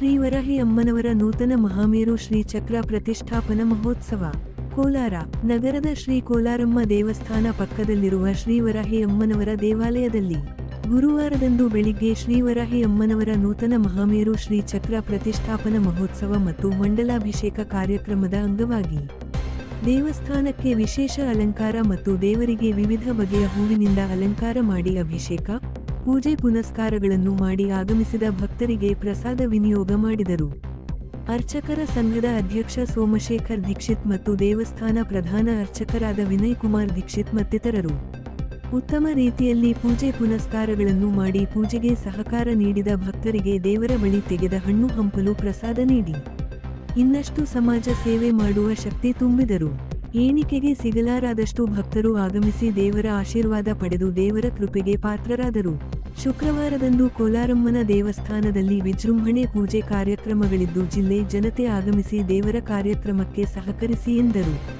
ಶ್ರೀ ವರಾಹಿ ಅಮ್ಮನವರ ನೂತನ ಮಹಾಮೇರು ಶ್ರೀ ಚಕ್ರ ಪ್ರತಿಷ್ಠಾಪನ ಮಹೋತ್ಸವ. ಕೋಲಾರ, ನಗರದ ಶ್ರೀ ಕೋಲಾರಮ್ಮ ದೇವಸ್ಥಾನ ಪಕ್ಕದಲ್ಲಿರುವ ಶ್ರೀ ವರಾಹಿ ಅಮ್ಮನವರ ದೇವಾಲಯದಲ್ಲಿ. ಗುರುವಾರದಂದು ಬೆಳಿಗ್ಗೆ ಶ್ರೀ ವರಾಹಿ ಅಮ್ಮನವರ ನೂತನ ಮಹಾಮೇರು ಶ್ರೀ ಚಕ್ರ ಪ್ರತಿಷ್ಠಾಪನ ಮಹೋತ್ಸವ ಮತ್ತು ಮಂಡಲಾಭಿಷೇಕ ಕಾರ್ಯಕ್ರಮದ ಅಂಗವಾಗಿ. ದೇವಸ್ಥಾನಕ್ಕೆ ವಿಶೇಷ ಅಲಂಕಾರ ಮತ್ತು ದೇವರಿಗೆ ವಿವಿಧ ಬಗೆಯ ಹೂವಿನಿಂದ ಅಲಂಕಾರ ಮಾಡಿ ಅಭಿಷೇಕ ಪೂಜೆ ಪುನಸ್ಕಾರಗಳನ್ನು ಮಾಡಿ ಆಗಮಿಸಿದ ಭಕ್ತರಿಗೆ ಪ್ರಸಾದ ವಿನಿಯೋಗ ಮಾಡಿದರು. ಅರ್ಚಕರ ಸಂಘದ ಅಧ್ಯಕ್ಷ ಸೋಮಶೇಖರ್ ದೀಕ್ಷಿತ್ ಮತ್ತು ದೇವಸ್ಥಾನ ಪ್ರಧಾನ ಅರ್ಚಕರಾದ ವಿನಯ್ ಕುಮಾರ್ ದೀಕ್ಷಿತ್ ಮತ್ತಿತರರು. ಉತ್ತಮ ರೀತಿಯಲ್ಲಿ ಪೂಜೆ ಪುನಸ್ಕಾರಗಳನ್ನು ಮಾಡಿ ಪೂಜೆಗೆ ಸಹಕಾರ ನೀಡಿದ ಭಕ್ತರಿಗೆ ದೇವರ ಬಳಿ ತೆಗೆದ ಹಣ್ಣು ಹಂಪಲು ಪ್ರಸಾದ ನೀಡಿ. ಇನ್ನಷ್ಟು ಸಮಾಜ ಸೇವೆ ಮಾಡುವ ಶಕ್ತಿ ತುಂಬಿದರು. ಏಣಿಕೆಗೆ ಸಿಗಲಾರದಷ್ಟು ಭಕ್ತರು ಆಗಮಿಸಿ ದೇವರ ಆಶೀರ್ವಾದ ಪಡೆದು ದೇವರ ಕೃಪೆಗೆ ಪಾತ್ರರಾದರು. ಶುಕ್ರವಾರದಂದು ಕೋಲಾರಮ್ಮನ ದೇವಸ್ಥಾನದಲ್ಲಿ ವಿಜೃಂಭಣೆ ಪೂಜೆ ಕಾರ್ಯಕ್ರಮಗಳಿದ್ದು ಜಿಲ್ಲೆ ಜನತೆ ಆಗಮಿಸಿ ದೇವರ ಕಾರ್ಯಕ್ರಮಕ್ಕೆ ಸಹಕರಿಸಿ ಎಂದರು.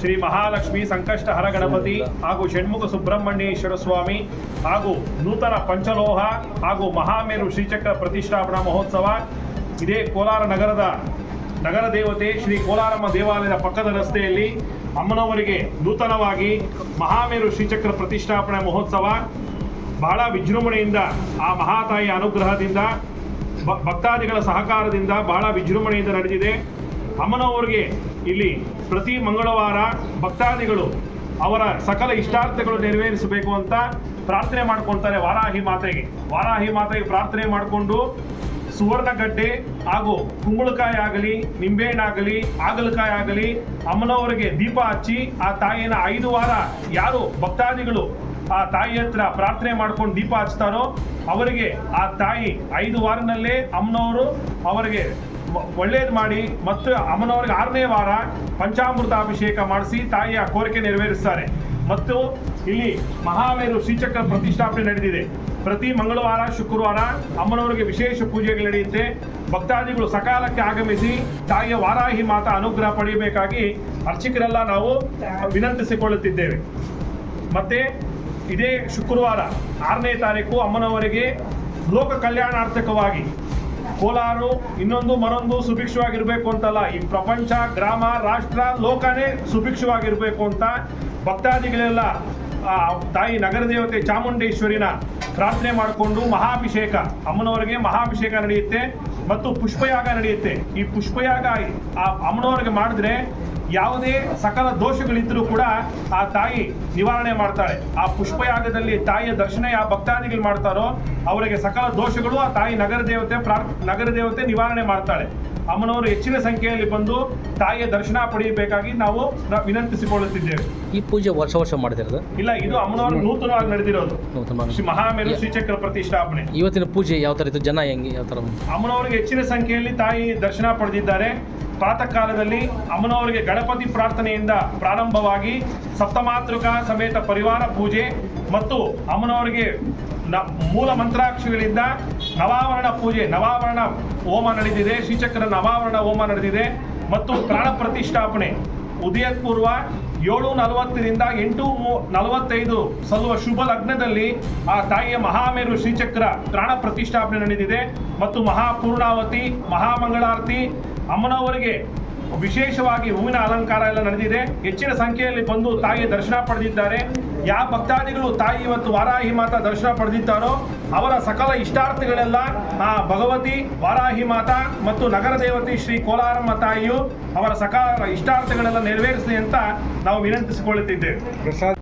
ಶ್ರೀ ಮಹಾಲಕ್ಷ್ಮಿ ಸಂಕಷ್ಟಹರ ಗಣಪತಿ ಹಾಗೂ ಷಣ್ಮುಖ ಸುಬ್ರಹ್ಮಣ್ಯೇಶ್ವರ ಸ್ವಾಮಿ ಹಾಗೂ ನೂತನ ಪಂಚಲೋಹ ಹಾಗೂ ಮಹಾಮೇರು ಶ್ರೀಚಕ್ರ ಪ್ರತಿಷ್ಠಾಪನಾ ಮಹೋತ್ಸವ. ಇದೇ ಕೋಲಾರ ನಗರದ ನಗರ ದೇವತೆ ಶ್ರೀ ಕೋಲಾರಮ್ಮ ದೇವಾಲಯದ ಪಕ್ಕದ ರಸ್ತೆಯಲ್ಲಿ ಅಮ್ಮನವರಿಗೆ ನೂತನವಾಗಿ ಮಹಾಮೇರು ಶ್ರೀಚಕ್ರ ಪ್ರತಿಷ್ಠಾಪನೆ ಮಹೋತ್ಸವ. ಬಹಳ ವಿಜೃಂಭಣೆಯಿಂದ ಆ ಮಹಾತಾಯಿಯ ಅನುಗ್ರಹದಿಂದ ಭಕ್ತಾದಿಗಳ ಸಹಕಾರದಿಂದ ಬಹಳ ವಿಜೃಂಭಣೆಯಿಂದ ನಡೆದಿದೆ. ಅಮ್ಮನವರಿಗೆ ಇಲ್ಲಿ ಪ್ರತಿ ಮಂಗಳವಾರ ಭಕ್ತಾದಿಗಳು ಅವರ ಸಕಲ ಇಷ್ಟಾರ್ಥಗಳು ನೆರವೇರಿಸಬೇಕು ಅಂತ ಪ್ರಾರ್ಥನೆ ಮಾಡ್ಕೊಳ್ತಾರೆ ವಾರಾಹಿ ಮಾತೆಗೆ. ವಾರಾಹಿ ಮಾತೆಗೆ ಪ್ರಾರ್ಥನೆ ಮಾಡಿಕೊಂಡು ಸುವರ್ಣಗಡ್ಡೆ ಹಾಗೂ ಕುಂಬಳಕಾಯಿ ಆಗಲಿ ನಿಂಬೆಹಣ್ಣಾಗಲಿ ಆಗಲಕಾಯಿ ಆಗಲಿ ಅಮ್ಮನವರಿಗೆ ದೀಪ ಹಚ್ಚಿ ಆ ತಾಯಿನ ಐದು ವಾರ ಯಾರು ಭಕ್ತಾದಿಗಳು ಆ ತಾಯಿ ಹತ್ರ ಪ್ರಾರ್ಥನೆ ಮಾಡ್ಕೊಂಡು ದೀಪ ಹಚ್ತಾರೋ, ಅವರಿಗೆ ಆ ತಾಯಿ ಐದು ವಾರನಲ್ಲೇ ಅಮ್ಮನವರು ಅವರಿಗೆ ಒಳ್ಳೇದು ಮಾಡಿ ಮತ್ತು ಅಮ್ಮನವ್ರಿಗೆ ಆರನೇ ವಾರ ಪಂಚಾಮೃತ ಅಭಿಷೇಕ ಮಾಡಿಸಿ ತಾಯಿಯ ಕೋರಿಕೆ ನೆರವೇರಿಸ್ತಾರೆ. ಮತ್ತು ಇಲ್ಲಿ ಮಹಾಮೇರು ಶ್ರೀಚಕ್ರ ಪ್ರತಿಷ್ಠಾಪನೆ ನಡೆದಿದೆ. ಪ್ರತಿ ಮಂಗಳವಾರ, ಶುಕ್ರವಾರ ಅಮ್ಮನವರಿಗೆ ವಿಶೇಷ ಪೂಜೆಗಳು ನಡೆಯುತ್ತೆ. ಭಕ್ತಾದಿಗಳು ಸಕಾಲಕ್ಕೆ ಆಗಮಿಸಿ ತಾಯಿಯ ವಾರಾಹಿ ಮಾತಾ ಅನುಗ್ರಹ ಪಡೆಯಬೇಕಾಗಿ ಅರ್ಚಕರೆಲ್ಲ ನಾವು ವಿನಂತಿಸಿಕೊಳ್ಳುತ್ತಿದ್ದೇವೆ. ಮತ್ತೆ ಇದೇ ಶುಕ್ರವಾರ ಆರನೇ ತಾರೀಕು ಅಮ್ಮನವರಿಗೆ ಲೋಕ ಕಲ್ಯಾಣಾರ್ಥಕವಾಗಿ ಕೋಲಾರು, ಇನ್ನೊಂದು ಮರೊಂದು ಸುಭಿಕ್ಷವಾಗಿರಬೇಕು ಅಂತಲ್ಲ, ಈ ಪ್ರಪಂಚ, ಗ್ರಾಮ, ರಾಷ್ಟ್ರ ಲೋಕನೇ ಸುಭಿಕ್ಷವಾಗಿರಬೇಕು ಅಂತ ಭಕ್ತಾದಿಗಳೆಲ್ಲ ತಾಯಿ ನಗರ ದೇವತೆ ಚಾಮುಂಡೇಶ್ವರಿನ ಪ್ರಾರ್ಥನೆ ಮಾಡಿಕೊಂಡು ಮಹಾಭಿಷೇಕ, ಅಮ್ಮನವರಿಗೆ ಮಹಾಭಿಷೇಕ ನಡೆಯುತ್ತೆ. ಮತ್ತು ಪುಷ್ಪಯಾಗ ನಡೆಯುತ್ತೆ. ಈ ಪುಷ್ಪಯಾಗ ಆ ಅಮ್ಮನವರಿಗೆ ಮಾಡಿದ್ರೆ ಯಾವುದೇ ಸಕಲ ದೋಷಗಳಿದ್ರೂ ಕೂಡ ಆ ತಾಯಿ ನಿವಾರಣೆ ಮಾಡ್ತಾಳೆ. ಆ ಪುಷ್ಪಯಾಗದಲ್ಲಿ ತಾಯಿಯ ದರ್ಶನ ಯಾವ ಭಕ್ತಾದಿಗಳು ಮಾಡ್ತಾರೋ, ಅವರಿಗೆ ಸಕಲ ದೋಷಗಳು ಆ ತಾಯಿ ನಗರ ದೇವತೆ ಪ್ರಾರ್ ನಗರ ದೇವತೆ ನಿವಾರಣೆ ಮಾಡ್ತಾಳೆ. ಅಮ್ಮನವರು ಹೆಚ್ಚಿನ ಸಂಖ್ಯೆಯಲ್ಲಿ ಬಂದು ತಾಯಿಯ ದರ್ಶನ ಪಡೆಯಬೇಕಾಗಿ ನಾವು ವಿನಂತಿಸಿಕೊಳ್ಳುತ್ತಿದ್ದೇವೆ. ಈ ಪೂಜೆ ವರ್ಷ ವರ್ಷ ಮಾಡಿದಿರೋದು ಇಲ್ಲ ಇದು ಅಮ್ಮನವರು ನೂತನವಾಗಿ ನಡೆದಿರೋದು. ಶ್ರೀ ಮಹಾಮೇರು ಶ್ರೀಚಕ್ರ ಪ್ರತಿಷ್ಠಾಪನೆ. ಇವತ್ತಿನ ಪೂಜೆ ಯಾವ ತರ ಇತ್ತು? ಜನ ಹೆಂಗೆ ಯಾವ ತರ ಅಮ್ಮನವರಿಗೆ ಹೆಚ್ಚಿನ ಸಂಖ್ಯೆಯಲ್ಲಿ ತಾಯಿ ದರ್ಶನ ಪಡೆದಿದ್ದಾರೆ. ಪ್ರಾತಃ ಕಾಲದಲ್ಲಿ ಅಮ್ಮನವರಿಗೆ ಗಣಪತಿ ಪ್ರಾರ್ಥನೆಯಿಂದ ಪ್ರಾರಂಭವಾಗಿ ಸಪ್ತಮಾತೃಕ ಸಮೇತ ಪರಿವಾರ ಪೂಜೆ ಮತ್ತು ಅಮ್ಮನವರಿಗೆ ನ ಮೂಲ ಮಂತ್ರಾಕ್ಷಿಗಳಿಂದ ನವಾವರಣ ಪೂಜೆ ನವಾವರಣ ಹೋಮ ನಡೆದಿದೆ. ಶ್ರೀಚಕ್ರ ನವಾವರಣ ಹೋಮ ನಡೆದಿದೆ ಮತ್ತು ಪ್ರಾಣ ಪ್ರತಿಷ್ಠಾಪನೆ. ಉದಯ ಪೂರ್ವ ಏಳು ನಲವತ್ತರಿಂದ ಎಂಟು ನಲವತ್ತೈದು ಸಲ್ಲುವ ಶುಭ ಲಗ್ನದಲ್ಲಿ ಆ ತಾಯಿಯ ಮಹಾಮೇರು ಶ್ರೀಚಕ್ರ ಪ್ರಾಣ ಪ್ರತಿಷ್ಠಾಪನೆ ನಡೆದಿದೆ ಮತ್ತು ಮಹಾಪೂರ್ಣಾವತಿ, ಮಹಾಮಂಗಳಾರತಿ ಅಮ್ಮನವರಿಗೆ ವಿಶೇಷವಾಗಿ ಹೂವಿನ ಅಲಂಕಾರ ಎಲ್ಲ ನಡೆದಿದೆ. ಹೆಚ್ಚಿನ ಸಂಖ್ಯೆಯಲ್ಲಿ ಬಂದು ತಾಯಿ ದರ್ಶನ ಪಡೆದಿದ್ದಾರೆ. ಯಾವ ಭಕ್ತಾದಿಗಳು ತಾಯಿ ಇವತ್ತು ವಾರಾಹಿ ಮಾತಾ ದರ್ಶನ ಪಡೆದಿದ್ದಾರೋ, ಅವರ ಸಕಲ ಇಷ್ಟಾರ್ಥಗಳೆಲ್ಲ ಆ ಭಗವತಿ, ವಾರಾಹಿ ಮಾತಾ ಮತ್ತು ನಗರ ದೇವತೆ ಶ್ರೀ ಕೋಲಾರಮ್ಮ ತಾಯಿಯು ಅವರ ಸಕಲ ಇಷ್ಟಾರ್ಥಗಳೆಲ್ಲ ನೆರವೇರಿಸಲಿ ಅಂತ ನಾವು ವಿನಂತಿಸಿಕೊಳ್ಳುತ್ತಿದ್ದೇವೆ.